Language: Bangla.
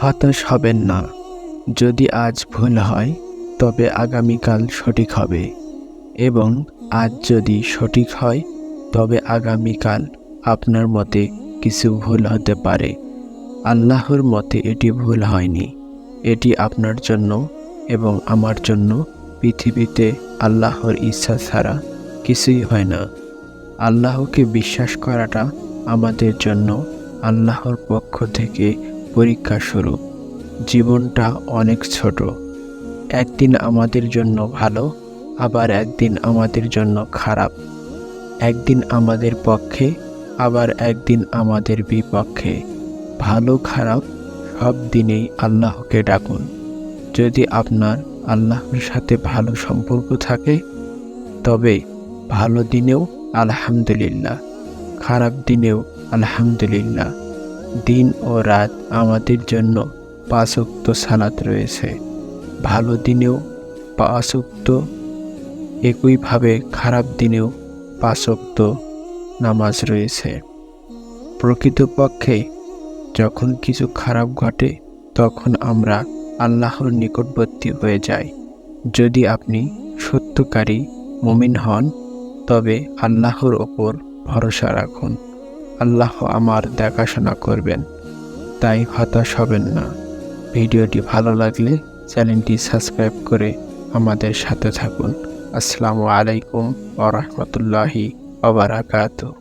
হতাশ হবেন না। যদি আজ ভুল হয়, তবে আগামীকাল সঠিক হবে। এবং আজ যদি সঠিক হয়, তবে আগামীকাল আপনার মতে কিছু ভুল হতে পারে। আল্লাহর মতে এটি ভুল হয়নি। এটি আপনার জন্য এবং আমার জন্য পৃথিবীতে আল্লাহর ইচ্ছা ছাড়া কিছুই হয় না। আল্লাহকে বিশ্বাস করাটা আমাদের জন্য আল্লাহর পক্ষ থেকে পরীক্ষা শুরু। জীবনটা অনেক ছোট। একদিন আমাদের জন্য ভালো, আবার একদিন আমাদের জন্য খারাপ। একদিন আমাদের পক্ষে, আবার একদিন আমাদের বিপক্ষে। ভালো, খারাপ, সব দিনেই আল্লাহকে ডাকুন। যদি আপনার আল্লাহর সাথে ভালো সম্পর্ক থাকে, তবে ভালো দিনেও আলহামদুলিল্লাহ, খারাপ দিনেও আলহামদুলিল্লাহ। দিন ও রাত আমাদের জন্য পাঁচক্ত সালাত রয়েছে। ভালো দিনেও পাঁচক্ত একইভাবে খারাপ দিনেও পাঁচক্ত নামাজ রয়েছে। প্রকৃতপক্ষে যখন কিছু খারাপ ঘটে, তখন আমরা আল্লাহর নিকটবর্তী হয়ে যাই। যদি আপনি সত্যকারী মুমিন হন, তবে আল্লাহর ওপর ভরসা রাখুন। আল্লাহ আমার দেখাশোনা করবেন, তাই হতাশ হবেন না। ভিডিওটি ভালো লাগলে চ্যানেলটি সাবস্ক্রাইব করে আমাদের সাথে থাকুন। আসসালামু আলাইকুম ওরহমতুল্লাহি ওবরাকাতুহ